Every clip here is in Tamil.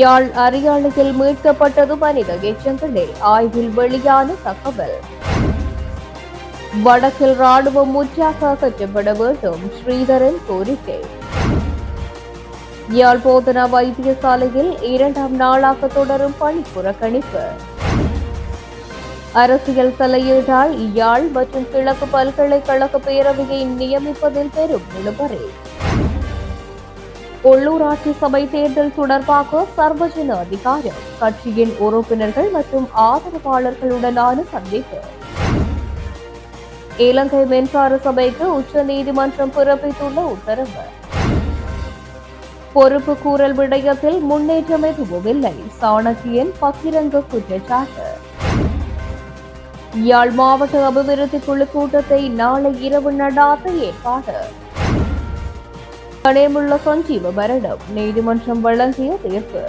யாழ் அரியாலையில் மீட்கப்பட்டது மனித எச்சங்களில் ஆய்வில் வெளியான தகவல். வடக்கில் ராணுவம் முற்றாக அகற்றப்பட வேண்டும் ஸ்ரீதரன் கோரிக்கை. யாழ் போதனா வைத்தியசாலையில் இரண்டாம் நாளாக தொடரும் பணி புறக்கணிப்பு. அரசியல் தலையீட்டால் யாழ் மற்றும் கிழக்கு பல்கலைக்கழக பேரவையை நியமிப்பதில் பெரும் நிலவரே உள்ளூராட்சி சபை தேர்தல் தொடர்பாக சர்வஜன அதிகாரம் கட்சியின் உறுப்பினர்கள் மற்றும் ஆதரவாளர்களுடனான சந்திப்பு. இலங்கை மின்சார சபைக்கு உச்ச நீதிமன்றம் பிறப்பித்துள்ள உத்தரவு. பொறுப்பு கூறல் விடயத்தில் முன்னேற்றம் எதுவுமில்லை சாணக்கியன் பகிரங்க குற்றச்சாட்டு. யாழ் மாவட்ட அபிவிருத்தி குழு கூட்டத்தை நாளை இரவு நடாத்த ஏற்பாடு. கணேமுள்ள சஞ்சீவ மரணம் நீதிமன்றம் வழங்கிய தீர்ப்பு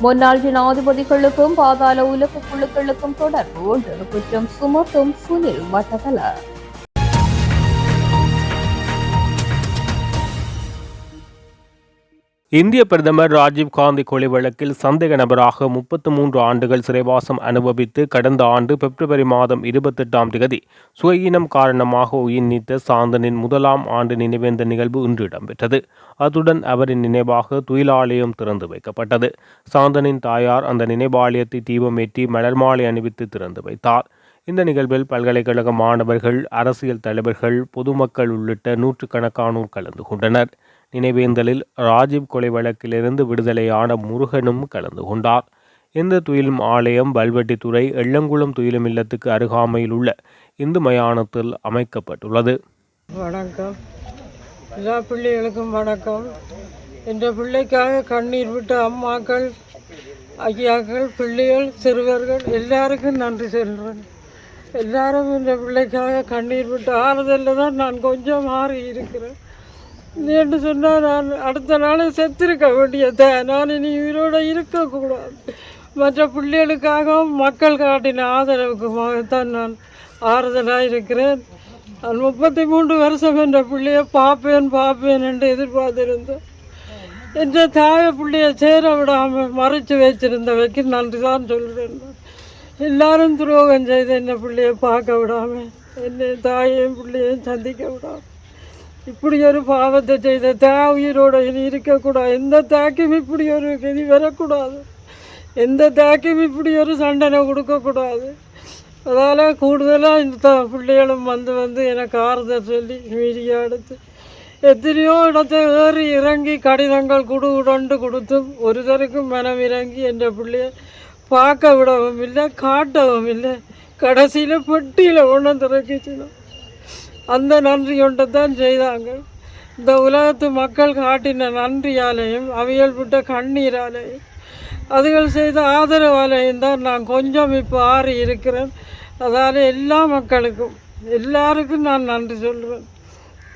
முன்னாள் ஜனாதிபதிகளுக்கும் பாதாள உலக குழுக்களுக்கும் தொடர்பு ஒன்று குற்றம் சுமத்தும் சுனில் மட்டகல இந்திய பிரதமர் ராஜீவ் காந்தி கொலை வழக்கில் சந்தேக நபராக முப்பத்து மூன்று ஆண்டுகள் சிறைவாசம் அனுபவித்து கடந்த ஆண்டு பிப்ரவரி மாதம் இருபத்தெட்டாம் திகதி சுயயினம் காரணமாக உயிர் நீத்த சாந்தனின் முதலாம் ஆண்டு நினைவேந்த நிகழ்வு இன்று இடம்பெற்றது. அத்துடன் அவரின் நினைவாக துயிலாலயம் திறந்து வைக்கப்பட்டது. சாந்தனின் தாயார் அந்த நினைவாலயத்தை தீபமேற்றி மலர் மாலை அணிவித்து திறந்து வைத்தார். இந்த நிகழ்வில் பல்கலைக்கழக மாணவர்கள் அரசியல் தலைவர்கள் பொதுமக்கள் உள்ளிட்ட நூற்றுக்கணக்கானோர் கலந்து கொண்டனர். நினைவேந்தலில் ராஜீவ் கொலை வழக்கிலிருந்து விடுதலையான முருகனும் கலந்து கொண்டார். இந்த துயிலும் ஆலயம் பல்வெட்டித்துறை எள்ளங்குளம் துயிலும் இல்லத்துக்கு அருகாமையில் உள்ள இந்து மயானத்தில் அமைக்கப்பட்டுள்ளது. வணக்கம். எல்லா பிள்ளைகளுக்கும் வணக்கம். இந்த பிள்ளைக்காக கண்ணீர் விட்ட அம்மாக்கள் ஐயாக்கள் பிள்ளைகள் சிறுவர்கள் எல்லாருக்கும் நன்றி சொல்கிறேன் எல்லாரும் இந்த பிள்ளைக்காக கண்ணீர் விட்டு ஆறுதலில் தான் நான் கொஞ்சம் மாறி இருக்கிறேன் என்று சொன்னால் நான் அடுத்த நாள் செத்திருக்க வேண்டியதை. நான் இனி உயிரோடு இருக்கக்கூடாது. மற்ற பிள்ளைகளுக்காகவும் மக்கள் காட்டின ஆதரவுக்குமாகத்தான் நான் ஆறுதலாக இருக்கிறேன் நான் முப்பத்தி மூன்று வருஷம் என்ற பிள்ளையை பார்ப்பேன் பார்ப்பேன் என்று எதிர்பார்த்திருந்தேன். என்ற தாய பிள்ளையை சேர விடாமல் மறைச்சு வச்சிருந்தவைக்கு நன்றி தான் சொல்கிறேன். எல்லாரும் துரோகம் செய்து என்ன பிள்ளையை பார்க்க விடாமல் என்னை தாயையும் பிள்ளையையும் சந்திக்க விடாமல். இப்படி ஒரு பாவத்தை செய்த தா உயிரோட இனி இருக்கக்கூடாது. எந்த தாக்கும் இப்படி ஒரு கதி வரக்கூடாது. எந்த தாக்கும் இப்படி ஒரு சண்டனை கொடுக்கக்கூடாது. அதால் கூடுதலாக இந்த பிள்ளைகளும் வந்து வந்து எனக்கு ஆறுதல் சொல்லி மீடியா எடுத்து எத்தனையோ இடத்தை ஏறி இறங்கி கடிதங்கள் குடு உடண்டு கொடுத்தும் ஒருத்தருக்கும் மனம் இறங்கி என்ற பிள்ளைய பார்க்க விடவும் இல்லை காட்டவும் இல்லை கடைசியில் பெட்டியில் ஒன்றும் திறக்கிச்சினோம் அந்த நன்றி தான் செய்தாங்க. இந்த உலகத்து மக்கள் காட்டின நன்றியாலையும் அவியல் விட்ட கண்ணீராலையும் அதுகள் செய்த ஆதரவாலையும் தான் நான் கொஞ்சம் இப்போ ஆறி இருக்கிறேன். அதால் எல்லா மக்களுக்கும் எல்லாருக்கும் நான் நன்றி சொல்கிறேன்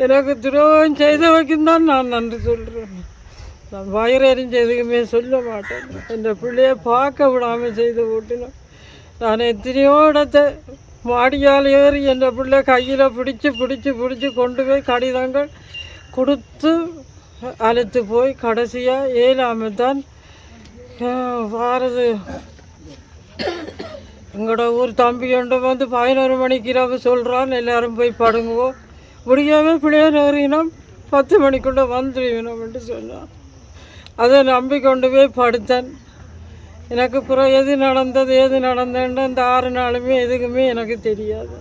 எனக்கு துரோகம் செய்தவைக்கும் தான் நான் நன்றி சொல்கிறேன் நான் வயிறறிஞ்ச எதுக்குமே சொல்ல மாட்டேன். என் பிள்ளைய பார்க்க விடாமல் செய்து ஓட்டினேன். நான் எத்தனையோ இடத்த மாடியால் ஏறி என் பிள்ளை கையில் பிடிச்சி பிடிச்சி பிடிச்சி கொண்டு போய் கடிதங்கள் கொடுத்து அழைத்து போய் கடைசியாக ஏழாமல் தான் வாரது. எங்களோட ஊர் தம்பி ஒன்று வந்து பதினோரு மணிக்கு இரவு சொல்கிறான் எல்லாரும் போய் படுங்குவோம். முடியாமல் பிள்ளையார் ஏறினோம் பத்து மணிக்குள்ளே வந்துடுவினோம்னு சொன்னான். அதை நம்பி கொண்டு போய் படுத்தேன். எனக்கு அப்புறம் எது நடந்தது எது நடந்ததுன்னு இந்த ஆறு நாளுமே எதுக்குமே எனக்கு தெரியாது.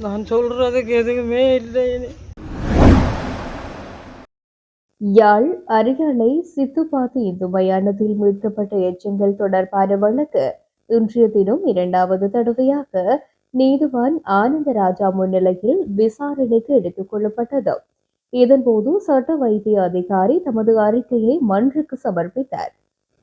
நான் சொல்கிறதுக்கு எதுவுமே இல்லை யாழ் அரியாலை சித்துப்பாத்து இந்து மயானத்தில் மீட்கப்பட்ட எச்சங்கள் தொடர்பான வழக்கு இன்றைய தினம் இரண்டாவது தடவையாக நீதிவான் ஆனந்தராஜா முன்னிலையில் விசாரணைக்கு எடுத்துக் கொள்ளப்பட்டது. இதன்போது சட்ட வைத்திய அதிகாரி தமது அறிக்கையை மன்றுக்கு சமர்ப்பித்தார்.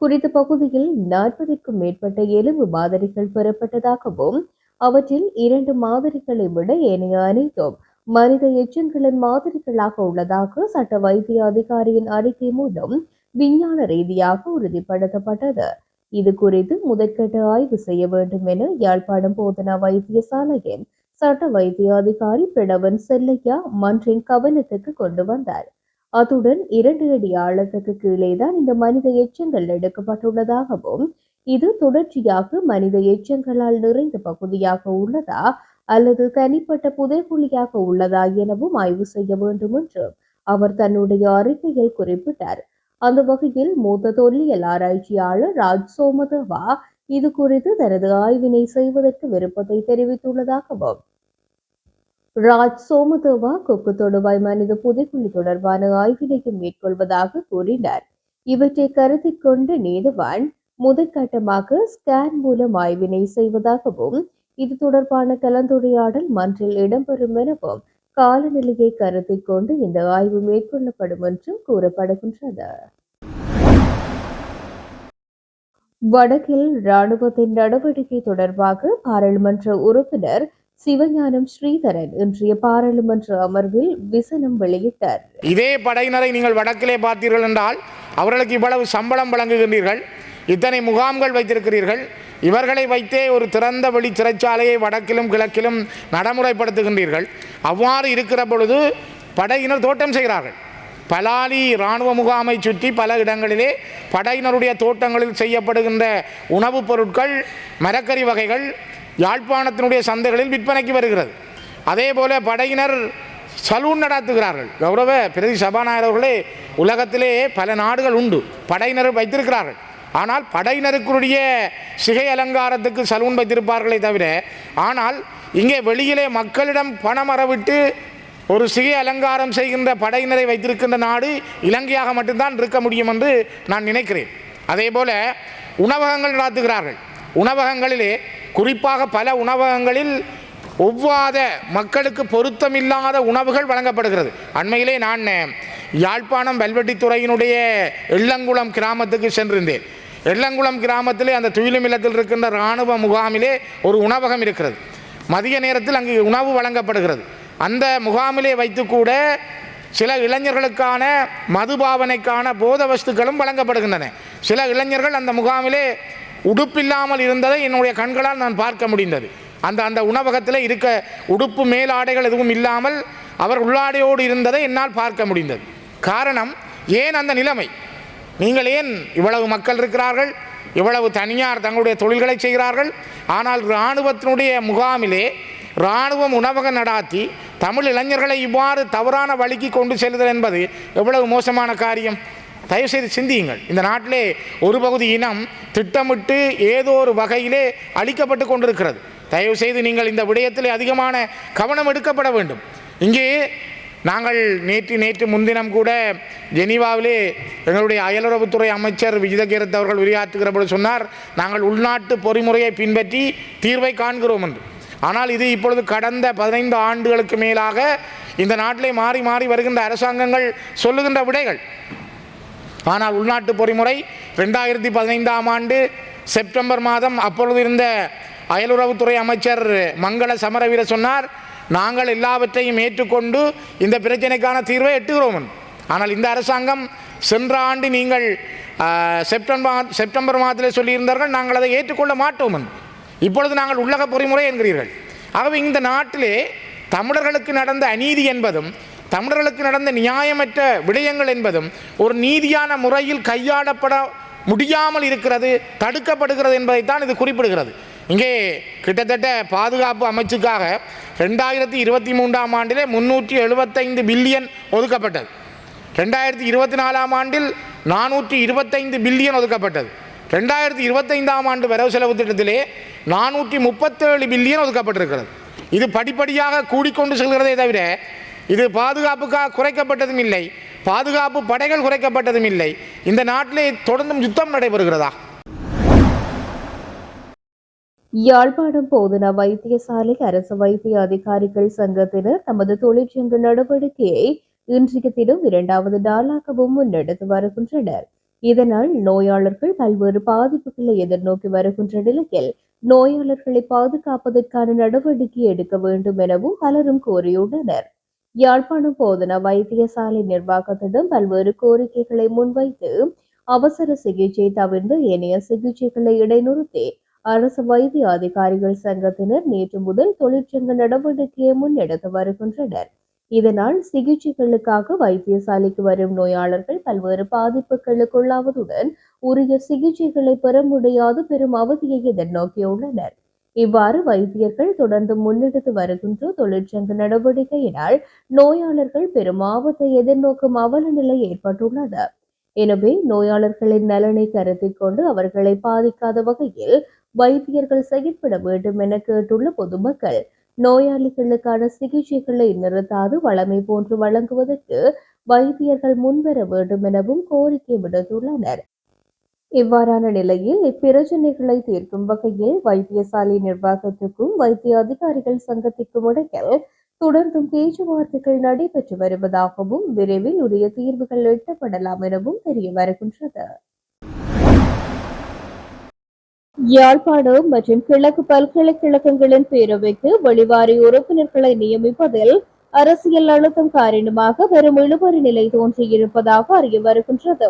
குறித்த பகுதியில் நாற்பதுக்கும் மேற்பட்ட எலும்பு மாதிரிகள் பெறப்பட்டதாகவும் அவற்றில் இரண்டு மாதிரிகளை விட ஏனைய அனைத்தும் மனித எச்சங்களின் மாதிரிகளாக உள்ளதாக சட்ட வைத்திய அதிகாரியின் அறிக்கை மூலம் விஞ்ஞான ரீதியாக உறுதிப்படுத்தப்பட்டது. இது குறித்து முதற்கட்ட ஆய்வு செய்ய வேண்டும் என யாழ்ப்பாணம் போதனா வைத்தியசாலையின் சட்ட வைத்திய அதிகாரி பிரணவன் செல்லையா மன்றின் கவனத்துக்கு கொண்டு வந்தார். அத்துடன் இரண்டு அடி ஆழத்துக்கு கீழேதான் இந்த மனித எச்சங்கள் எடுக்கப்பட்டுள்ளதாகவும் இது தொடர்ச்சியாக மனித எச்சங்களால் நிறைந்த பகுதியாக உள்ளதா அல்லது தனிப்பட்ட புதைகுழியாக உள்ளதா எனவும் ஆய்வு செய்ய வேண்டும் என்று அவர் தன்னுடைய அறிக்கையில் குறிப்பிட்டார். அந்த வகையில் மூத்த தொல்லியல் ஆராய்ச்சியாளர் ராஜ் சோமதேவா இது குறித்து தனது ஆய்வினை செய்வதற்கு விருப்பத்தை தெரிவித்துள்ளதாகவும் ராஜ் சோமதேவா கொக்கு தொடுவாய் மனித புதைக்குழி தொடர்பான ஆய்வினையும் மேற்கொள்வதாக கூறினார். இவற்றை கருத்தில் கொண்டு நீதவான் முதற்கட்டமாக ஸ்கேன் மூலம் ஆய்வினை செய்வதாகவும் இது தொடர்பான கலந்துரையாடல் மன்றில் இடம்பெறும் எனவும் காலநிலையை கருத்தில் கொண்டு இந்த ஆய்வு மேற்கொள்ளப்படும் என்றும் கூறப்படுகின்றது. வடக்கில் ராணுவத்தின் நடவடிக்கை தொடர்பாக பாராளுமன்ற உறுப்பினர் சிவஞானம் ஸ்ரீதரன் இன்றைய பாராளுமன்ற அமர்வில் விசனம் வெளியிட்டார். இதே படையினரை நீங்கள் வடக்கிலே பார்த்தீர்கள் என்றால் அவர்களுக்கு இவ்வளவு சம்பளம் வழங்குகின்றீர்கள் இத்தனை முகாம்கள் வைத்திருக்கிறீர்கள் இவர்களை வைத்தே ஒரு திறந்த வெளி சிறைச்சாலையை வடக்கிலும் கிழக்கிலும் நடைமுறைப்படுத்துகின்றீர்கள். அவ்வாறு இருக்கிற பொழுது படையினர் தோட்டம் செய்கிறார்கள். பலாலி இராணுவ முகாமை சுற்றி பல இடங்களிலே படையினருடைய தோட்டங்களில் செய்யப்படுகின்ற உணவுப் பொருட்கள் மரக்கறி வகைகள் யாழ்ப்பாணத்தினுடைய சந்தைகளில் விற்பனைக்கு வருகிறது. அதே போல படையினர் சலூன் நடாத்துகிறார்கள். கௌரவ பிரதி சபாநாயகர் அவர்களே உலகத்திலே பல நாடுகள் உண்டு. படையினர் வைத்திருக்கிறார்கள். ஆனால் படையினருக்குரிய சிகை அலங்காரத்துக்கு சலூன் வைத்திருப்பார்களே தவிர ஆனால் இங்கே வெளியிலே மக்களிடம் பணம் அறவிட்டு ஒரு சிகை அலங்காரம் செய்கின்ற படையினரை வைத்திருக்கின்ற நாடு இலங்கையாக மட்டும்தான் இருக்க முடியும் என்று நான் நினைக்கிறேன். அதே போல உணவகங்கள் நடத்துகிறார்கள். உணவகங்களிலே குறிப்பாக பல உணவகங்களில் ஒவ்வாத மக்களுக்கு பொருத்தமில்லாத உணவுகள் வழங்கப்படுகிறது. அண்மையிலே நான் யாழ்ப்பாணம் வெல்வெட்டித்துறையினுடைய எள்ளங்குளம் கிராமத்துக்கு சென்றிருந்தேன். எள்ளங்குளம் கிராமத்திலே அந்த துயிலுமில்லத்தில் இருக்கின்ற இராணுவ முகாமிலே ஒரு உணவகம் இருக்கிறது. மதிய நேரத்தில் அங்கு உணவு வழங்கப்படுகிறது. அந்த முகாமிலே வைத்து கூட சில இளைஞர்களுக்கான மதுபாவனைக்கான போத வஸ்துக்களும் வழங்கப்படுகின்றன. சில இளைஞர்கள் அந்த முகாமிலே உடுப்பில்லாமல் இருந்ததை என்னுடைய கண்களால் நான் பார்க்க முடிந்தது. அந்த அந்த உணவகத்தில் இருக்க உடுப்பு மேலாடைகள் எதுவும் இல்லாமல் அவர் உள்ளாடையோடு இருந்ததை என்னால் பார்க்க முடிந்தது. காரணம் ஏன் அந்த நிலைமை? நீங்கள் ஏன் இவ்வளவு மக்கள் இருக்கிறார்கள்? இவ்வளவு தனியார் தங்களுடைய தொழில்களை செய்கிறார்கள்? ஆனால் இராணுவத்தினுடைய முகாமிலே இராணுவம் உணவகம் நடாத்தி தமிழ் இளைஞர்களை இவ்வாறு தவறான வழிக்கு கொண்டு செல்லுதல் என்பது எவ்வளவு மோசமான காரியம்? தயவுசெய்து சிந்தியுங்கள். இந்த நாட்டிலே ஒரு பகுதி இனம் திட்டமிட்டு ஏதோ ஒரு வகையிலே அழிக்கப்பட்டு கொண்டிருக்கிறது. தயவுசெய்து நீங்கள் இந்த விடயத்திலே அதிகமான கவனம் எடுக்கப்பட வேண்டும். இங்கே நாங்கள் நேற்று நேற்று முன்தினம் கூட ஜெனீவாவிலே எங்களுடைய அயலுறவுத்துறை அமைச்சர் விஜிதகீரத் அவர்கள் உரையாற்றுகிற பொழுது சொன்னார் நாங்கள் உள்நாட்டு பொறிமுறையை பின்பற்றி தீர்வை காண்கிறோம் என்று. ஆனால் இது இப்பொழுது கடந்த பதினைந்து ஆண்டுகளுக்கு மேலாக இந்த நாட்டிலே மாறி மாறி வருகின்ற அரசாங்கங்கள் சொல்லுகின்ற விடைகள். ஆனால் உள்நாட்டு பொறிமுறை ரெண்டாயிரத்தி பதினைந்தாம் ஆண்டு செப்டம்பர் மாதம் அப்பொழுது இருந்த அயலுறவுத்துறை அமைச்சர் மங்கள சமரவீர சொன்னார் நாங்கள் எல்லாவற்றையும் ஏற்றுக்கொண்டு இந்த பிரச்சனைக்கான தீர்வை எட்டுகிறோம். ஆனால் இந்த அரசாங்கம் சென்ற ஆண்டு நீங்கள் செப்டம்பர் செப்டம்பர் மாதத்தில் சொல்லியிருந்தார்கள் நாங்கள் அதை ஏற்றுக்கொள்ள மாட்டோம். இப்பொழுது நாங்கள் உள்ளக பொறிமுறை என்கிறீர்கள். ஆகவே இந்த நாட்டிலே தமிழர்களுக்கு நடந்த அநீதி என்பதும் தமிழர்களுக்கு நடந்த நியாயமற்ற விடயங்கள் என்பதும் ஒரு நீதியான முறையில் கையாளப்பட முடியாமல் இருக்கிறது தடுக்கப்படுகிறது என்பதைத்தான் இது குறிப்பிடுகிறது. இங்கே கிட்டத்தட்ட பாதுகாப்பு அமைச்சுக்காக ரெண்டாயிரத்தி இருபத்தி மூன்றாம் ஆண்டிலே முன்னூற்றி எழுபத்தைந்து பில்லியன் ஒதுக்கப்பட்டது. ரெண்டாயிரத்தி இருபத்தி நாலாம் ஆண்டில் நானூற்றி இருபத்தைந்து பில்லியன் ஒதுக்கப்பட்டது. ரெண்டாயிரத்தி இருபத்தைந்தாம் ஆண்டு வரவு செலவு திட்டத்திலே நானூற்றி முப்பத்தேழு பில்லியன் ஒதுக்கப்பட்டிருக்கிறது. இது படிப்படியாக கூடிக்கொண்டு செல்கிறதே தவிர இது பாதுகாப்புக்காக குறைக்கப்பட்டதும் இல்லை. பாதுகாப்பு படைகள் குறைக்கப்பட்டதும் இல்லை. இந்த நாட்டிலே தொடர்ந்தும் யுத்தம் நடைபெறுகிறதா? யாழ்ப்பாணம் போதனா வைத்தியசாலை அரசு வைத்திய அதிகாரிகள் சங்கத்தினர் தமது தொழிற்சங்க நடவடிக்கையை இன்றைய தினம் இரண்டாவது நாளாகவும் முன்னெடுத்து வருகின்றனர். இதனால் நோயாளர்கள் பல்வேறு பாதிப்புகளை எதிர்நோக்கி வருகின்ற நிலையில் நோயாளர்களை பாதுகாப்பதற்கான நடவடிக்கை எடுக்க வேண்டும் எனவும் பலரும் கோரியுள்ளனர். யாழ்ப்பாணம் போதனா வைத்தியசாலை நிர்வாகத்திடம் பல்வேறு கோரிக்கைகளை முன்வைத்து அவசர சிகிச்சை தவிர்த்து ஏனைய சிகிச்சைகளை இடைநிறுத்தி அரசு வைத்திய அதிகாரிகள் சங்கத்தினர் நேற்று முதல் தொழிற்சங்க நடவடிக்கையை முன்னெடுத்து வருகின்றனர். இதனால் சிகிச்சைகளுக்காக வைத்தியசாலைக்கு வரும் நோயாளர்கள் பல்வேறு பாதிப்புகளுக்குள்ளாவதுடன் உரிய சிகிச்சைகளை பெற முடியாது பெரும் அவதியை எதிர்நோக்கியுள்ளனர். இவ்வாறு வைத்தியர்கள் தொடர்ந்து முன்னெடுத்து வருகின்ற தொழிற்சங்க நடவடிக்கையினால் நோயாளர்கள் பெரும் ஆபத்தை எதிர்நோக்கும் அவல நிலை ஏற்பட்டுள்ளது. எனவே நோயாளர்களின் நலனை கருத்தில் கொண்டு அவர்களை பாதிக்காத வகையில் வைத்தியர்கள் செயற்பட வேண்டும் என கேட்டுள்ள பொதுமக்கள் நோயாளிகளுக்கான சிகிச்சைகளை நிறுத்தாது வளமை போன்று வழங்குவதற்கு வைத்தியர்கள் முன்வர வேண்டும் எனவும் கோரிக்கை விடுத்துள்ளனர். இவ்வாறான நிலையில் இப்பிரச்சனைகளை தீர்க்கும் வகையில் வைத்தியசாலை நிர்வாகத்துக்கும் வைத்திய அதிகாரிகள் சங்கத்திற்கும் இடையில் தொடர்ந்தும் பேச்சுவார்த்தைகள் நடைபெற்று வருவதாகவும் விரைவில் உரிய தீர்வுகள் எட்டப்படலாம் எனவும் தெரிய வருகின்றது. யாழ்ப்பாணம் மற்றும் கிழக்கு பல்கலைக்கழகங்களின் பேரவைக்கு வெளிவாரி உறுப்பினர்களை நியமிப்பதில் அரசியல் அழுத்தம் காரணமாக வெறும் இழுபறி நிலை தோன்றியிருப்பதாக அறிய வருகின்றது.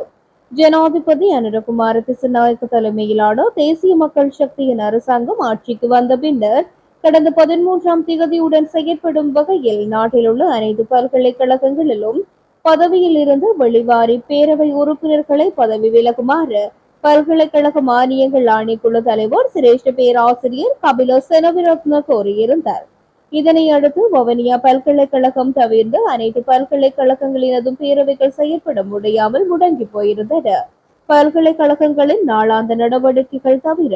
ஜனாதிபதி அனுரகுமார திசுநாயக்க தலைமையிலான தேசிய மக்கள் சக்தியின் அரசாங்கம் ஆட்சிக்கு வந்த பின்னர் கடந்த பதிமூன்றாம் திகதியுடன் செயற்படும் வகையில் நாட்டில் உள்ள அனைத்து பல்கலைக்கழகங்களிலும் பதவியில் இருந்து வெளிவாரி பேரவை உறுப்பினர்களை பதவி விலகுமாறு பல்கலைக்கழக மானியங்கள் ஆணைக்குழு தலைவர் சிரேஷ்ட பேராசிரியர் கபில செனவிரத்ன கோரியிருந்தார். இதனை அடுத்து வவனியா பல்கலைக்கழகம் தவிர்த்து அனைத்து பல்கலைக்கழகங்களினதும் பேரவைகள் செயற்பட முடியாமல் முடங்கி போயிருந்தன பல்கலைக்கழகங்களின் நாளாந்த நடவடிக்கைகள் தவிர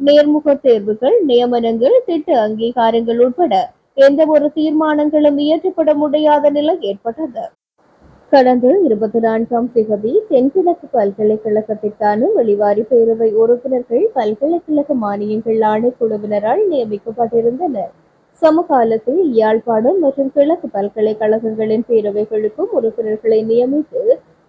நேர்முக தேர்வுகள் நியமனங்கள் திட்ட அங்கீகாரங்கள் உட்பட எந்த ஒரு தீர்மானங்களும் இயற்றப்பட முடியாத நிலை ஏற்பட்டது. கடந்த இருபத்தி நான்காம் திகதி தென்கிழக்கு பல்கலைக்கழகத்திற்கான வெளிவாரி பேரவை உறுப்பினர்கள் பல்கலைக்கழக மானியங்கள் ஆணைக்குழுவினரால் நியமிக்கப்பட்டிருந்தனர். சமகாலத்தில் யாழ்ப்பாணம் மற்றும் கிழக்கு பல்கலைக்கழகங்களின் பேரவைகளுக்கும் உறுப்பினர்களை நியமித்து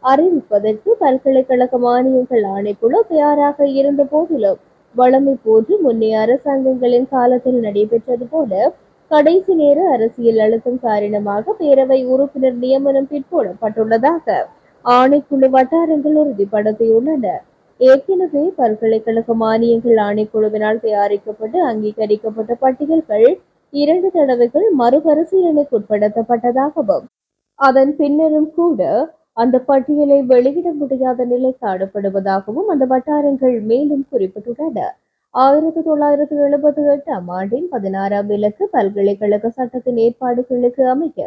அறிவிப்பதற்கு பல்கலைக்கழக மானியங்கள் ஆணைக்குழு தயாராக இருந்த போதிலும் வளமை போன்று முன்னே அரசாங்கங்களின் காலத்தில் நடைபெற்றது போல கடைசி நேர அரசியல் அழுத்தம் காரணமாக பேரவை உறுப்பினர் நியமனம் பிற்போடப்பட்டுள்ளதாக ஆணைக்குழு வட்டாரங்கள் உறுதிப்படுத்தியுள்ளன ஏற்கனவே பல்கலைக்கழக மானியங்கள் ஆணைக்குழுவினால் தயாரிக்கப்பட்டு அங்கீகரிக்கப்பட்ட பட்டியல்கள் இரண்டு தடவைகள் மறுபரிசீலனைக்குட்படுத்தப்பட்டதாகவும் அதன் பின்னரும் கூட அந்த பட்டியலை வெளியிட முடியாத நிலை காணப்படுவதாகவும் அந்த வட்டாரங்கள் மேலும் குறிப்பிட்டுள்ளன. ஆயிரத்தி தொள்ளாயிரத்தி எழுபத்தி எட்டாம் ஆண்டின் பதினாறாம் இலக்கு பல்கலைக்கழக சட்டத்தின் ஏற்பாடுகளுக்கு அமைய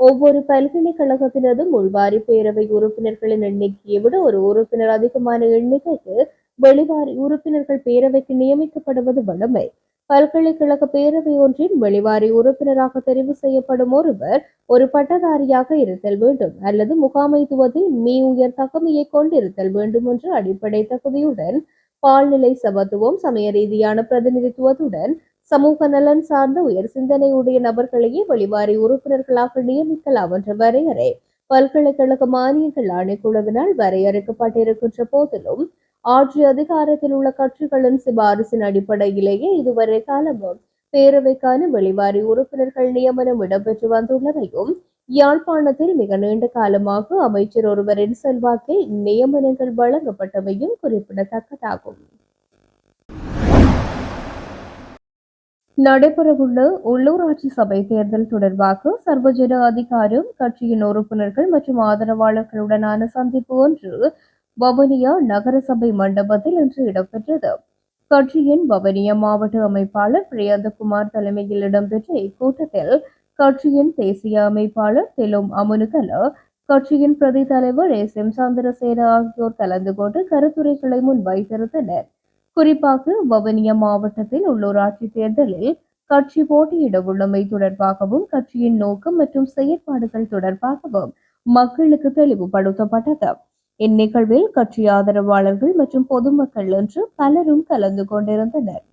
ஒவ்வொரு பல்கலைக்கழகத்தினதும் உள்வாரி பேரவை உறுப்பினர்களின் எண்ணிக்கையை விட ஒரு உறுப்பினர் அதிகமான எண்ணிக்கைக்கு வெளிவாரி உறுப்பினர்கள் பேரவைக்கு நியமிக்கப்படுவது வழமை. பல்கலைக்கழக பேரவை ஒன்றின் வெளிவாரி உறுப்பினராக தெரிவு செய்யப்படும் ஒருவர் ஒரு பட்டதாரியாக இருத்தல் வேண்டும் அல்லது முகாமைத்துவத்தில் மீ உயர் தகமையை கொண்டிருத்தல் வேண்டும் என்ற அடிப்படை தகுதியுடன் பால்நிலை சமத்துவம் சமய ரீதியான பிரதிநிதித்துவத்துடன் சமூக நலன் சார்ந்த உயர் சிந்தனையுடைய நபர்களையே வெளிவாரி உறுப்பினர்களாக நியமிக்கலாம் என்ற வரையறை பல்கலைக்கழக மானியங்கள் ஆணைக்குழுவினால் வரையறுக்கப்பட்டிருக்கின்ற போதிலும் ஆட்சி அதிகாரத்தில் உள்ள கட்சிகளின் சிபாரிசின் அடிப்படையிலேயே இதுவரை காலமும் பேரவைக்கான வெளிவாரி உறுப்பினர்கள் நியமனம் இடம்பெற்று வந்துள்ளதையும் யாழ்ப்பாணத்தில் மிக நீண்ட காலமாக அமைச்சர் ஒருவரின் செல்வாக்கில் நியமனங்கள் வழங்கப்பட்டமையும் குறிப்பிடத்தக்கதாகும். நடைபெறவுள்ள உள்ளூராட்சி சபை தேர்தல் தொடர்பாக சர்வஜன அதிகாரம் கட்சியின் உறுப்பினர்கள் மற்றும் ஆதரவாளர்களுடனான சந்திப்பு ஒன்று வவுனியா நகரசபை மண்டபத்தில் இன்று இடம்பெற்றது. கட்சியின் வவுனியா மாவட்ட அமைப்பாளர் பிரியந்தகுமார் தலைமையில் இடம்பெற்ற இக்கூட்டத்தில் கட்சியின் தேசிய அமைப்பாளர் தெலும் அமுனுகல கட்சியின் பிரதி தலைவர் எஸ். எம். சந்திரசேன ஆகியோர் கலந்து கொண்டு கருத்துரைகளை முன்வைத்திருந்தனர். குறிப்பாக வவுனியா மாவட்டத்தில் உள்ளூராட்சி தேர்தலில் கட்சி போட்டியிட உள்ளமை தொடர்பாகவும் கட்சியின் நோக்கம் மற்றும் செயற்பாடுகள் தொடர்பாகவும் மக்களுக்கு தெளிவுபடுத்தப்பட்டது. இந்நிகழ்வில் கட்சி ஆதரவாளர்கள் மற்றும் பொதுமக்கள் என்று பலரும் கலந்து கொண்டிருந்தனர்.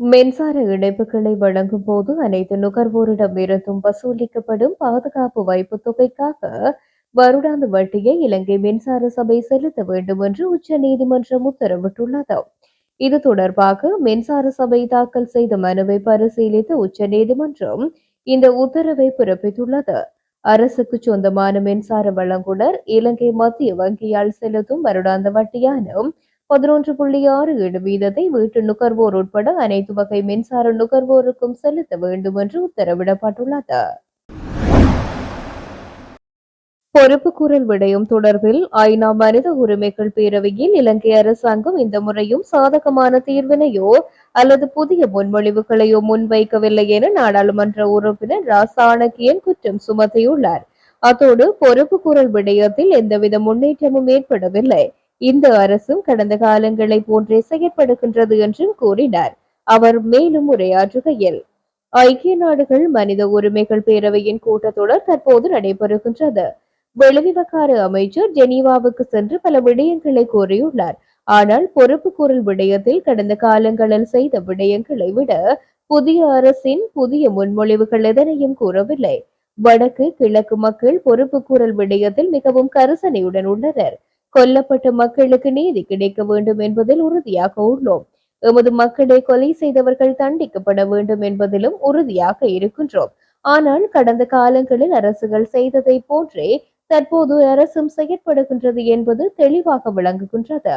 மின்சார இணைப்புகளை வழங்கும் போது அனைத்து நுகர்வோரிடமிருந்தும் வசூலிக்கப்படும் பாதுகாப்பு வைப்பு தொகைக்காக வருடாந்த வட்டியை இலங்கை மின்சார சபை செலுத்த வேண்டும் என்று உச்ச நீதிமன்றம் உத்தரவிட்டுள்ளது. இது தொடர்பாக மின்சார சபை தாக்கல் செய்த மனுவை பரிசீலித்த உச்ச நீதிமன்றம் இந்த உத்தரவை பிறப்பித்துள்ளது. அரசுக்கு சொந்தமான மின்சார வழங்குனர். இலங்கை மத்திய வங்கியால் செலுத்தும் வருடாந்த வட்டியான பதினொன்று புள்ளி ஆறு ஏழு வீதத்தை வீட்டு நுகர்வோர் உட்பட அனைத்து வகை மின்சார நுகர்வோருக்கும் செலுத்த வேண்டும் என்று உத்தரவிடப்பட்டுள்ளது. பொறுப்புக்கூறல் விடயம் தொடர்பில் ஐநா மனித உரிமைகள் பேரவையில் இலங்கை அரசாங்கம் இந்த முறையும் சாதகமான தீர்வினையோ அல்லது புதிய முன்மொழிவுகளையோ முன்வைக்கவில்லை என நாடாளுமன்ற உறுப்பினர் ராசாணக்கியன் குற்றம் சுமத்தியுள்ளார். அத்தோடு பொறுப்புக்கூறல் விடயத்தில் எந்தவித முன்னேற்றமும் ஏற்படவில்லை. இந்த அரசும் கடந்த காலங்களை போன்றே செயற்படுகின்றது என்றும் கூறினார். அவர் மேலும் உரையாற்றுகையில் ஐக்கிய நாடுகள் மனித உரிமைகள் பேரவையின் கூட்டத்தொடர் தற்போது நடைபெறுகின்றது. வெளிவிவகார அமைச்சர் ஜெனீவாவுக்கு சென்று பல விடயங்களை கோரியுள்ளார் ஆனால் பொறுப்புக்கூறல் விடயத்தில் கடந்த காலங்களில் செய்த விடயங்களை விட புதிய அரசின் புதிய முன்மொழிவுகள் எதனையும் கூறவில்லை. வடக்கு கிழக்கு மக்கள் பொறுப்புக்கூறல் விடயத்தில் மிகவும் கரிசனையுடன் உள்ளனர். கொல்லப்பட்ட மக்களுக்கு நீதி கிடைக்க வேண்டும் என்பதில் உறுதியாக உள்ளோம். எமது மக்களை கொலை செய்தவர்கள் தண்டிக்கப்பட வேண்டும் என்பதிலும் உறுதியாக இருக்கின்றோம். ஆனால் கடந்த காலங்களில் அரசுகள் செய்ததை போன்றே தற்போது அரசும் செயற்படுகின்றது என்பது தெளிவாக விளங்குகின்றது.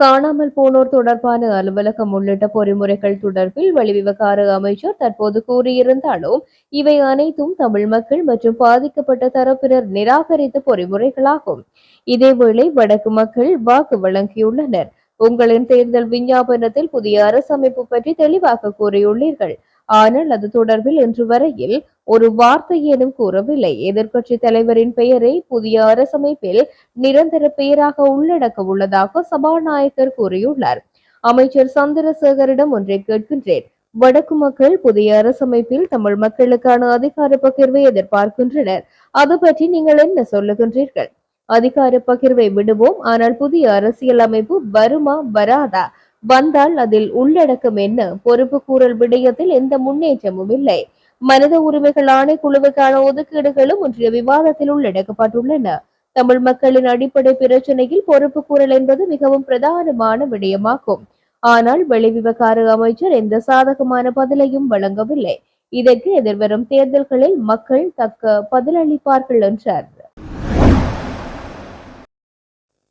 காணாமல் போனோர் தொடர்பான அலுவலகம் உள்ளிட்ட பொறிமுறைகள் தொடர்பில் வெளிவிவகார அமைச்சர் தற்போது கூறியிருந்தாலும் இவை அனைத்தும் தமிழ் மக்கள் மற்றும் பாதிக்கப்பட்ட தரப்பினர் நிராகரித்த பொறிமுறைகளாகும். இதேவேளை வடக்கு மக்கள் வாக்கு வழங்கியுள்ளனர். உங்களின் தேர்தல் விஞ்ஞாபனத்தில் புதிய அரசமைப்பு பற்றி தெளிவாக கூறியுள்ளீர்கள். ஆனால் அது தொடர்பில் இன்று வரையில் ஒரு வார்த்தை கூறவில்லை. எதிர்க்கட்சி தலைவரின் பெயரை புதிய அரசமைப்பில் நிரந்தர பெயராக உள்ளடக்க உள்ளதாக சபாநாயகர் கூறியுள்ளார். அமைச்சர் சந்திரசேகரிடம் ஒன்றை கேட்கின்றேன். வடக்கு மக்கள் புதிய அரசமைப்பில் தமிழ் மக்களுக்கான அதிகார பகிர்வை எதிர்பார்க்கின்றனர். அது பற்றி நீங்கள் என்ன சொல்லுகின்றீர்கள்? அதிகார பகிர்வை விடுவோம் ஆனால் புதிய அரசியல் அமைப்பு வருமா வராதா? வந்தால் அதில் உள்ளடக்கம் என்ன? பொறுப்பு கூறல் விடயத்தில் எந்த முன்னேற்றமும் இல்லை. மனித உரிமைகள் ஆணைக்குழுவுக்கான ஒதுக்கீடுகளும் இன்றைய விவாதத்தில் உள்ளடக்கப்பட்டுள்ளன. தமிழ் மக்களின் அடிப்படை பிரச்சனையில் பொறுப்பு கூறல் என்பது மிகவும் பிரதானமான விடயமாகும். ஆனால் வெளிவிவகார அமைச்சர் எந்த சாதகமான பதிலையும் வழங்கவில்லை. இதற்கு எதிர்வரும் தேர்தல்களில் மக்கள் தக்க பதிலளிப்பார்கள் என்றார்.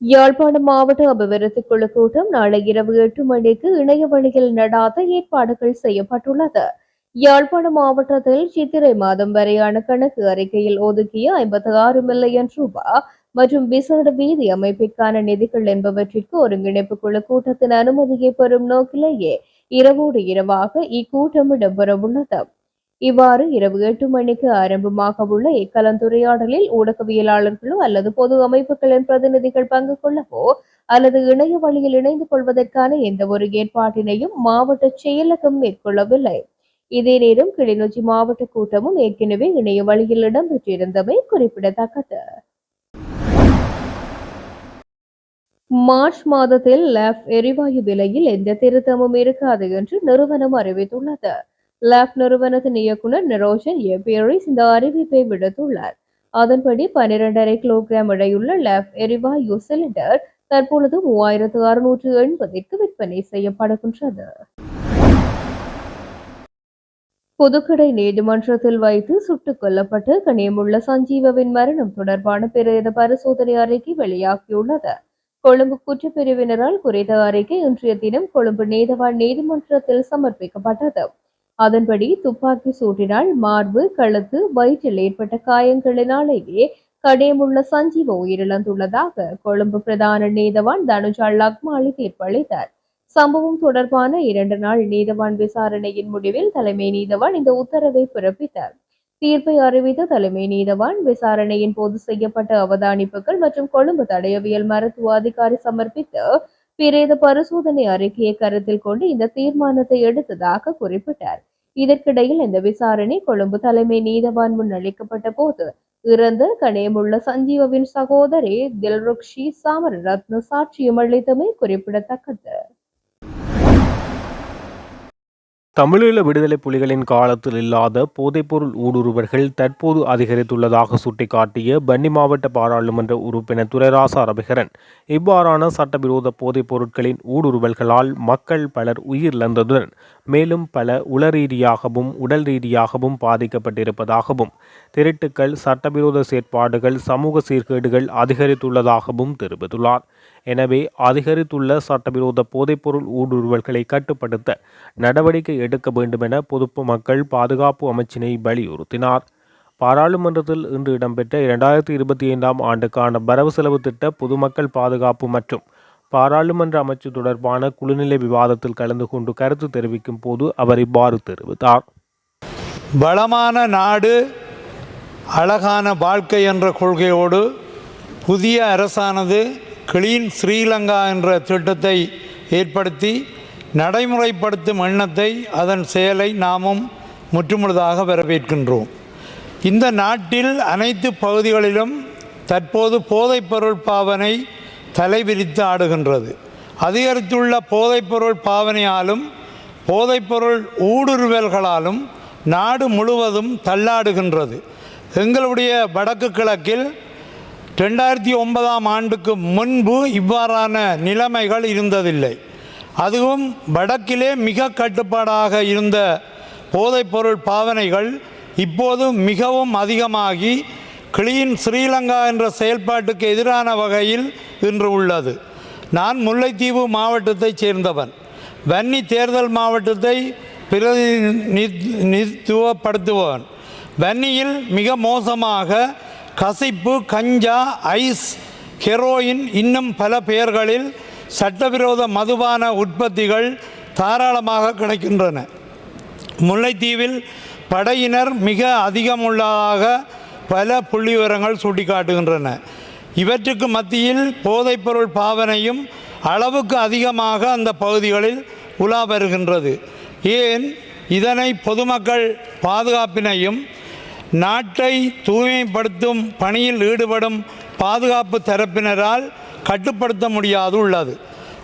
யாழ்ப்பாணம் மாவட்ட அபிவிருத்தி குழு கூட்டம் நாளை இரவு எட்டு மணிக்கு இணைய வழியில் நடாத்த ஏற்பாடுகள் செய்யப்பட்டுள்ளது. யாழ்ப்பாணம் மாவட்டத்தில் சித்திரை மாதம் வரையான கணக்கு அறிக்கையில் ஒதுக்கிய ஐம்பத்தி ஆறு மில்லியன் ரூபாய் மற்றும் விசேட வீதி அமைப்பிற்கான நிதிகள் என்பவற்றிற்கு ஒருங்கிணைப்பு குழு கூட்டத்தின் அனுமதியை பெறும் நோக்கிலேயே இரவோடு இரவாக இக்கூட்டம் இடம்பெறவுள்ளது இவ்வாறு இரவு எட்டு மணிக்கு ஆரம்பமாக உள்ள இக்கலந்துரையாடலில் ஊடகவியலாளர்களோ அல்லது பொது அமைப்புகளின் பிரதிநிதிகள் பங்கு கொள்ளவோ அல்லது இணைய வழியில் இணைந்து கொள்வதற்கான எந்த ஒரு ஏற்பாட்டினையும் மாவட்ட செயலகம் மேற்கொள்ளவில்லை. இதே நேரம் கிளிநொச்சி மாவட்ட கூட்டமும் ஏற்கனவே இணைய வழியில் இடம்பெற்றிருந்தமை குறிப்பிடத்தக்கது. மார்ச் மாதத்தில் லேப் எரிவாயு விலையில் எந்த திருத்தமும் இருக்காது என்று நிறுவனம் அறிவித்துள்ளது. லேப் நிறுவனத்தின் இயக்குனர் நிரோஷன் எபேரிஸ் இந்த அறிவிப்பை விடுத்துள்ளார் அதன்படி பனிரெண்டரை கிலோகிராம் இடையுள்ள லேப் எரிவாயு சிலிண்டர் தற்பொழுது மூவாயிரத்து அறுநூற்று எண்பதிற்கு விற்பனை செய்யப்படுகின்றது புதுக்கடை நீதிமன்றத்தில் வைத்து சுட்டுக் கொல்லப்பட்டு கனியமுள்ள சஞ்சீவவின் மரணம் தொடர்பான பிரேத பரிசோதனை அறிக்கை வெளியாகியுள்ளது கொழும்பு குற்றப்பிரிவினரால் குறித்த அறிக்கை இன்றைய தினம் கொழும்பு நீதவான் நீதிமன்றத்தில் சமர்ப்பிக்கப்பட்டது அதன்படி துப்பாக்கி சூட்டினால் மார்பு கழுத்து வயிற்றில் ஏற்பட்ட காயங்களினாலேயே கடியமுள்ள சஞ்சீவ உயிரிழந்துள்ளதாக கொழும்பு பிரதான நீதவான் தனுஜால் லக்மாலி தீர்ப்பளித்தார். சம்பவம் தொடர்பான இரண்டு நாள் நீதவான் விசாரணையின் முடிவில் தலைமை நீதவான் இந்த உத்தரவை பிறப்பித்தார். தீர்ப்பை அறிவித்த தலைமை நீதவான் விசாரணையின் போது செய்யப்பட்ட அவதானிப்புகள் மற்றும் கொழும்பு தடயவியல் மருத்துவ அதிகாரி சமர்ப்பித்த பிரேத பரிசோதனை அறிக்கையை கருத்தில் கொண்டு இந்த தீர்மானத்தை எடுத்ததாக குறிப்பிட்டார். இதற்கிடையில் இந்த விசாரணை கொழும்பு தலைமை நீதவான் முன் அளிக்கப்பட்ட போது இறந்த கணேமுள்ள சஞ்சீவவின் சகோதரி தில்ருக்ஷி சாமரரத்ன சாட்சியம் அளித்தமை குறிப்பிடத்தக்கது. தமிழீழ விடுதலை புலிகளின் காலத்தில் இல்லாத போதைப்பொருள் ஊடுருவர்கள் தற்போது அதிகரித்துள்ளதாக சுட்டிக்காட்டிய பன்னி மாவட்ட பாராளுமன்ற உறுப்பினர் துரைராச ரபிகரன் இவ்வாறான சட்டவிரோத போதைப் பொருட்களின் ஊடுருவல்களால் மக்கள் பலர் உயிரிழந்ததுடன் மேலும் பல உளரீதியாகவும் உடல் ரீதியாகவும் பாதிக்கப்பட்டிருப்பதாகவும் திருட்டுக்கள் சட்டவிரோத செயற்பாடுகள் சமூக சீர்கேடுகள் அதிகரித்துள்ளதாகவும் தெரிவித்துள்ளார். எனவே அதிகரித்துள்ள சட்டவிரோத போதைப்பொருள் ஊடுருவல்களை கட்டுப்படுத்த நடவடிக்கை எடுக்க வேண்டுமென பொதுப்பு மக்கள் பாதுகாப்பு அமைச்சினை வலியுறுத்தினார். பாராளுமன்றத்தில் இன்று இடம்பெற்ற இரண்டாயிரத்தி இருபத்தி ஐந்தாம் ஆண்டுக்கான வரவு செலவு திட்ட பொதுமக்கள் பாதுகாப்பு மற்றும் பாராளுமன்ற அமைச்சு தொடர்பான குழுநிலை விவாதத்தில் கலந்து கொண்டு கருத்து தெரிவிக்கும் போது அவர் இவ்வாறு தெரிவித்தார். வளமான நாடு அழகான வாழ்க்கை என்ற கொள்கையோடு புதிய அரசானது கிளீன் ஸ்ரீலங்கா என்ற திட்டத்தை ஏற்படுத்தி நடைமுறைப்படுத்தும் எண்ணத்தை அதன் செயலை நாமும் முற்றுமுழுதாக வரவேற்கின்றோம். இந்த நாட்டில் அனைத்து பகுதிகளிலும் தற்போது போதைப்பொருள் பாவனை தலைவிரித்து ஆடுகின்றது. அதிகரித்துள்ள போதைப்பொருள் பாவனையாலும் போதைப்பொருள் ஊடுருவல்களாலும் நாடு முழுவதும் தள்ளாடுகின்றது. எங்களுடைய வடக்கு கிழக்கில் ரெண்டாயிரத்தி ஒன்பதாம் ஆண்டுக்கு முன்பு இவ்வாறான நிலைமைகள் இருந்ததில்லை. அதுவும் வடக்கிலே மிக கட்டுப்பாடாக இருந்த போதைப்பொருள் பாவனைகள் இப்போது மிகவும் அதிகமாகி கிளீன் ஸ்ரீலங்கா என்ற செயல்பாட்டுக்கு எதிரான வகையில் இன்று உள்ளது. நான் முல்லைத்தீவு மாவட்டத்தைச் சேர்ந்தவன். வன்னி தேர்தல் மாவட்டத்தை பிரதிநிதித்துவப்படுத்துபவன். வன்னியில் மிக மோசமாக கசிப்பு கஞ்சா ஐஸ் ஹெரோயின் இன்னும் பல பெயர்களில் சட்டவிரோத மதுபான உற்பத்திகள் தாராளமாக கிடைக்கின்றன. முல்லைத்தீவில் படையினர் மிக அதிகமுள்ளதாக பல புள்ளிவிவரங்கள் சுட்டிக்காட்டுகின்றன. இவற்றுக்கு மத்தியில் போதைப்பொருள் பாவனையும் அளவுக்கு அதிகமாக அந்த பகுதிகளில் உலா வருகின்றது. ஏன்? இதனை பொதுமக்கள் பாதுகாப்பினையும் நாட்டை தூய்மைப்படுத்தும் பணியில் ஈடுபடும் பாதுகாப்பு தரப்பினரால் கட்டுப்படுத்த முடியாது உள்ளது.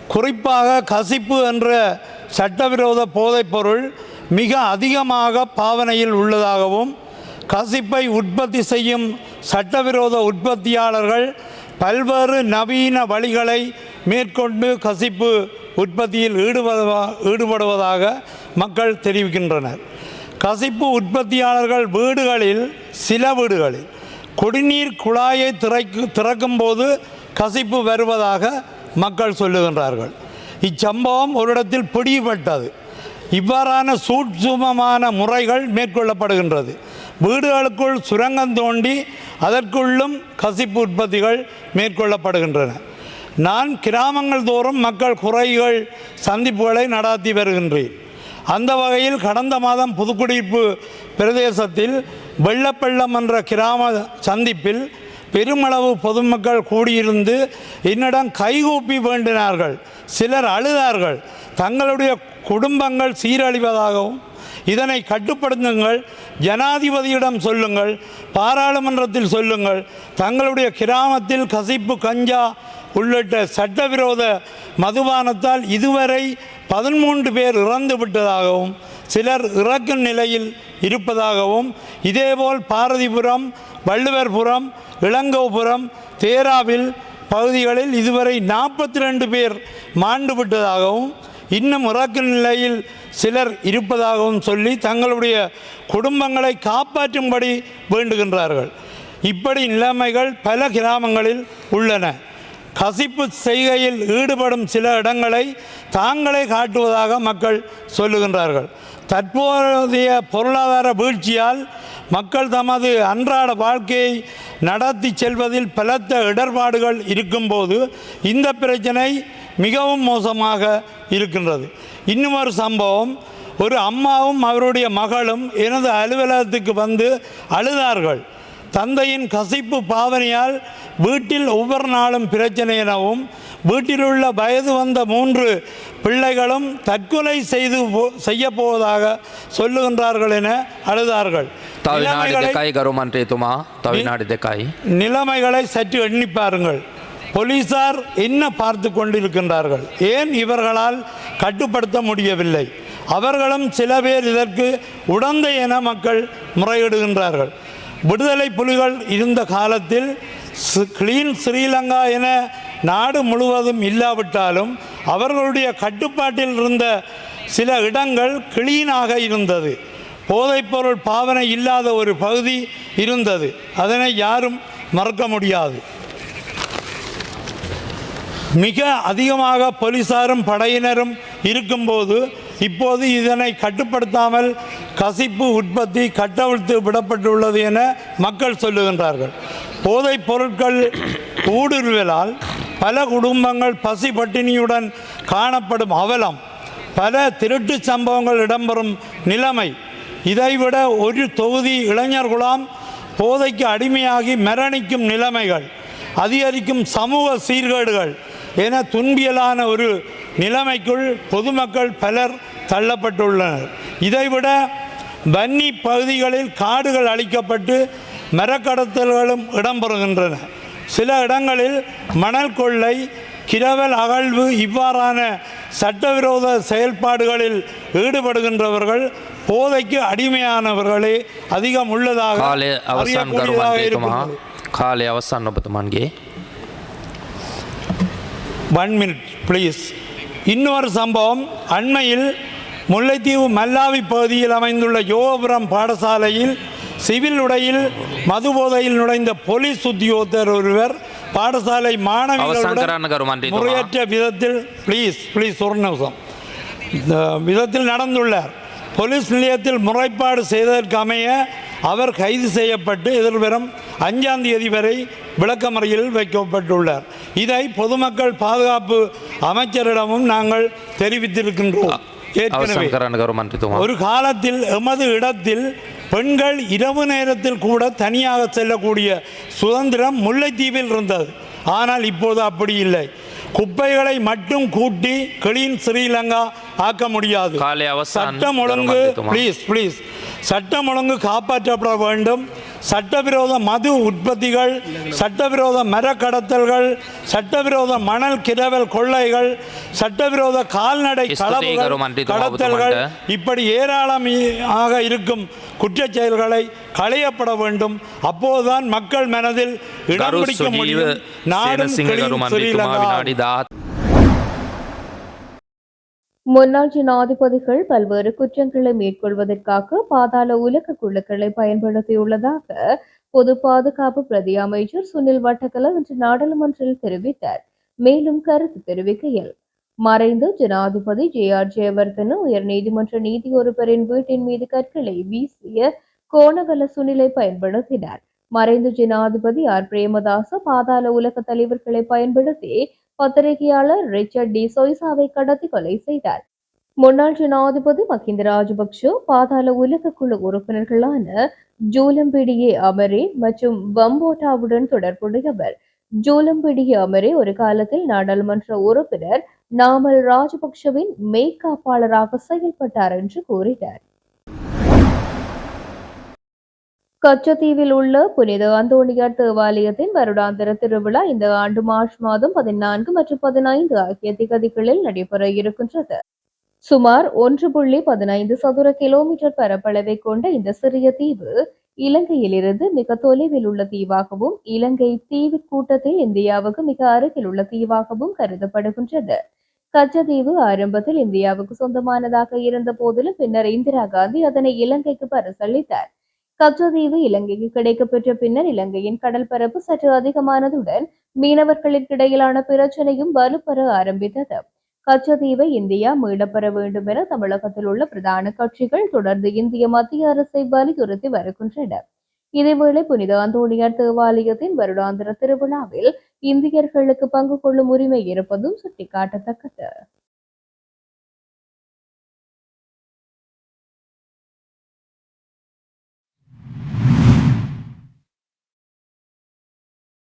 குறிப்பாக கசிப்பு என்ற சட்டவிரோத போதைப்பொருள் மிக அதிகமாக பாவனையில் உள்ளதாகவும் கசிப்பை உற்பத்தி செய்யும் சட்டவிரோத உற்பத்தியாளர்கள் பல்வேறு நவீன வழிகளை மேற்கொண்டு கசிப்பு உற்பத்தியில் ஈடுபடுவா ஈடுபடுவதாக மக்கள் தெரிவிக்கின்றனர். கசிப்பு உற்பத்தியாளர்கள் வீடுகளில் சில வீடுகளில் குடிநீர் குழாயை திறக்கு திறக்கும்போது கசிப்பு வருவதாக மக்கள் சொல்லுகின்றார்கள். இச்சம்பவம் ஒரு இடத்தில் பிடிபட்டது. இவ்வாறான சூட்சுமமான முறைகள் மேற்கொள்ளப்படுகின்றது. வீடுகளுக்குள் சுரங்கம் தோண்டி அதற்குள்ளும் கசிப்பு உற்பத்திகள் மேற்கொள்ளப்படுகின்றன. நான் கிராமங்கள் தோறும் மக்கள் குறைகள் சந்திப்புகளை நடாத்தி வருகின்றேன். அந்த வகையில் கடந்த மாதம் புதுக்குடிப்பு பிரதேசத்தில் வெள்ளப்பள்ளம் என்ற கிராம சந்திப்பில் பெருமளவு பொதுமக்கள் கூடியிருந்து என்னிடம் கைகூப்பி வேண்டினார்கள். சிலர் அழுதார்கள். தங்களுடைய குடும்பங்கள் சீரழிவதாகவும் இதனை கட்டுப்படுத்துங்கள் ஜனாதிபதியிடம் சொல்லுங்கள் பாராளுமன்றத்தில் சொல்லுங்கள் தங்களுடைய கிராமத்தில் கசிப்பு கஞ்சா உள்ளிட்ட சட்டவிரோத மதுபானத்தால் இதுவரை பதிமூன்று பேர் இறந்து விட்டதாகவும் சிலர் இறக்கும் நிலையில் இருப்பதாகவும் இதேபோல் பாரதிபுரம் வள்ளுவர்புரம் இளங்கோபுரம் தேராவில் பகுதிகளில் இதுவரை நாற்பத்தி ரெண்டு பேர் மாண்டு விட்டதாகவும் இன்னும் இறக்கும் நிலையில் சிலர் இருப்பதாகவும் சொல்லி தங்களுடைய குடும்பங்களை காப்பாற்றும்படி வேண்டுகின்றார்கள். இப்படி நிலைமைகள் பல கிராமங்களில் உள்ளன. கசிப்பு செய்கையில் ஈடுபடும் சில இடங்களை தாங்களே காட்டுவதாக மக்கள் சொல்லுகின்றார்கள். தற்போதைய பொருளாதார வீழ்ச்சியால் மக்கள் தமது அன்றாட வாழ்க்கையை நடத்தி செல்வதில் பலத்த இடர்பாடுகள் இருக்கும்போது இந்த பிரச்சனை மிகவும் மோசமாக இருக்கின்றது. இன்னும் ஒரு சம்பவம் ஒரு அம்மாவும் அவருடைய மகளும் எனது அலுவலகத்துக்கு வந்து அழுதார்கள். தந்தையின் கசிப்பு பாவனையால் வீட்டில் ஒவ்வொரு நாளும் பிரச்சனை எனவும் வீட்டிலுள்ள வயது வந்த மூன்று பிள்ளைகளும் தற்கொலை செய்து செய்ய போவதாக சொல்லுகின்றார்கள் என அழுதார்கள். நிலைமைகளை சற்று எண்ணி பாருங்கள். போலீசார் என்ன பார்த்து கொண்டிருக்கின்றார்கள்? ஏன் இவர்களால் கட்டுப்படுத்த முடியவில்லை? அவர்களும் சில பேர் இதற்கு உடந்தை என மக்கள் முறையிடுகின்றார்கள். விடுதலை புலிகள் இருந்த காலத்தில் ஸ்- கிளீன் ஸ்ரீலங்கா என நாடு முழுவதும் இல்லாவிட்டாலும் அவர்களுடைய கட்டுப்பாட்டில் இருந்த சில இடங்கள் கிளீனாக இருந்தது. போதைப்பொருள் பாவனை இல்லாத ஒரு பகுதி இருந்தது. அதனை யாரும் மறக்க முடியாது. மிக அதிகமாக போலீசாரும் படையினரும் இருக்கும்போது இப்போது இதனை கட்டுப்படுத்தாமல் கசிப்பு உற்பத்தி கட்டவிழ்த்து விடப்பட்டுள்ளது என மக்கள் சொல்லுகின்றார்கள். போதைப் பொருட்கள் ஊடுருவலால் பல குடும்பங்கள் பசி பட்டினியுடன் காணப்படும் அவலம் பல திருட்டு சம்பவங்கள் இடம்பெறும் நிலைமை. இதைவிட ஒரு தொகுதி இளைஞர்குலாம் போதைக்கு அடிமையாகி மரணிக்கும் நிலைமைகள் அதிகரிக்கும் சமூக சீர்கேடுகள் என துன்பியலான ஒரு நிலைமைக்குள் பொதுமக்கள் பலர் தள்ளப்பட்டுள்ளனர். இதைவிட வன்னி பகுதிகளில் காடுகள் அழிக்கப்பட்டு மரக்கடத்தல்களும் இடம்பெறுகின்றன. சில இடங்களில் மணல் கொள்ளை கிரவல் அகழ்வு இவ்வாறான சட்டவிரோத செயல்பாடுகளில் ஈடுபடுகின்றவர்கள் போதைக்கு அடிமையானவர்களே அதிகம் உள்ளதாக காலை அவசான் ஒன் மினிட் ப்ளீஸ் இன்னொரு சம்பவம். அண்மையில் முல்லைத்தீவு மல்லாவி பகுதியில் அமைந்துள்ள யோகபுரம் பாடசாலையில் சிவில் உடையில் மது போதையில் நுழைந்த போலீஸ் உத்தியோகத்தர் ஒருவர் பாடசாலை மாணவிகளுடன் முறையற்ற விதத்தில் ப்ளீஸ் ப்ளீஸ் ஒரு விதத்தில் நடந்துள்ளார். போலீஸ் நிலையத்தில் முறைப்பாடு செய்ததற்கு அவர் கைது செய்யப்பட்டு எதிர்வரும் அஞ்சாம் தேதி வரை விளக்கமறையில் வைக்கப்பட்டுள்ளார். இதை பொதுமக்கள் பாதுகாப்பு அமைச்சரிடமும் நாங்கள் தெரிவித்திருக்கின்றோம். ஒரு காலத்தில் எமது இடத்தில் பெண்கள் இரவு நேரத்தில் கூட தனியாக செல்லக்கூடிய சுதந்திரம் முல்லைத்தீவில் இருந்தது. ஆனால் இப்போது அப்படி இல்லை. குப்பைகளை மட்டும் கூட்டி கிளீன் ஸ்ரீலங்கா ஆக்க முடியாது. சட்டம் ஒழுங்கு ப்ளீஸ் ப்ளீஸ் சட்டம் ஒழுங்கு காப்பாற்றப்பட வேண்டும். சட்டவிரோத மது உற்பத்திகள் சட்டவிரோத மரக்கடத்தல்கள் சட்டவிரோத மணல் கிரவல் கொள்ளைகள் சட்டவிரோத கால்நடை களவுகள் கடத்தல்கள் இப்படி ஏராளமாக இருக்கும் குற்ற செயல்களை களையப்பட வேண்டும். அப்போதுதான் மக்கள் மனதில் இடம் பிடிக்க முடியும். நாடும் முன்னாள் ஜனாதிபதிகள் பல்வேறு குற்றங்களை மேற்கொள்வதற்காக பாதாள உலக குழுக்களை பயன்படுத்தியுள்ளதாக பொது பாதுகாப்பு பிரதி அமைச்சர் சுனில் வட்டக்கல இன்று நாடாளுமன்றில் தெரிவித்தார். மேலும் கருத்து தெரிவிக்கையில் மறைந்த ஜனாதிபதி ஜே ஆர் ஜெயவர்தன உயர்நீதிமன்ற நீதி ஒருவரின் வீட்டின் மீது கற்களை வீசிய கோணகல சுனிலை பயன்படுத்தினார். மறைந்த ஜனாதிபதி ஆர். பிரேமதாச பாதாள உலக தலைவர்களை பயன்படுத்தி பத்திரிகையாளர் ரிச்சர்ட் டி சொய்சாவை கடத்தி கொலை செய்தார். முன்னாள் ஜனாதிபதி மஹிந்த ராஜபக்ஷ பாதாள உலக குழு உறுப்பினர்களான ஜூலம்பிடியே அமரே மற்றும் பம்போட்டாவுடன் தொடர்புடையவர். ஜூலம்பிடியே அமரே ஒரு காலத்தில் நாடாளுமன்ற உறுப்பினர் நாமல் ராஜபக்ஷவின் மெய்காப்பாளராக செயல்பட்டார் என்று கூறினார். கச்சத்தீவில் உள்ள புனித அந்தோணியார் தேவாலயத்தின் வருடாந்திர திருவிழா இந்த ஆண்டு மார்ச் மாதம் பதினான்கு மற்றும் பதினைந்து ஆகிய திகதிகளில் நடைபெற இருக்கின்றது. சுமார் ஒன்று புள்ளி பதினைந்து சதுர கிலோமீட்டர் பரப்பளவை கொண்ட இந்த சிறிய தீவு இலங்கையிலிருந்து மிக தொலைவில் உள்ள தீவாகவும் இலங்கை தீவு கூட்டத்தில் இந்தியாவுக்கு மிக அருகில் உள்ள தீவாகவும் கருதப்படுகின்றது. கச்சதீவு ஆரம்பத்தில் இந்தியாவுக்கு சொந்தமானதாக இருந்த போதிலும் பின்னர் இந்திரா காந்தி அதனை இலங்கைக்கு பரிசளித்தார். கச்சதீவு இலங்கைக்கு கிடைக்கப்பெற்ற பின்னர் இலங்கையின் கடல் பரப்பு சற்று அதிகமானதுடன் மீனவர்களுக்கிடையிலான பிரச்சனையும் வலுப்பெற ஆரம்பித்தது. கச்சதீவை இந்தியா மீளப்பெற வேண்டும் என தமிழகத்தில் உள்ள பிரதான கட்சிகள் தொடர்ந்து இந்திய மத்திய அரசை வலியுறுத்தி வருகின்றன. இதேவேளை புனித அந்தோணியார் தேவாலயத்தின் வருடாந்திர திருவிழாவில் இந்தியர்களுக்கு பங்கு கொள்ளும் உரிமை இருப்பதும் சுட்டிக்காட்டத்தக்கது.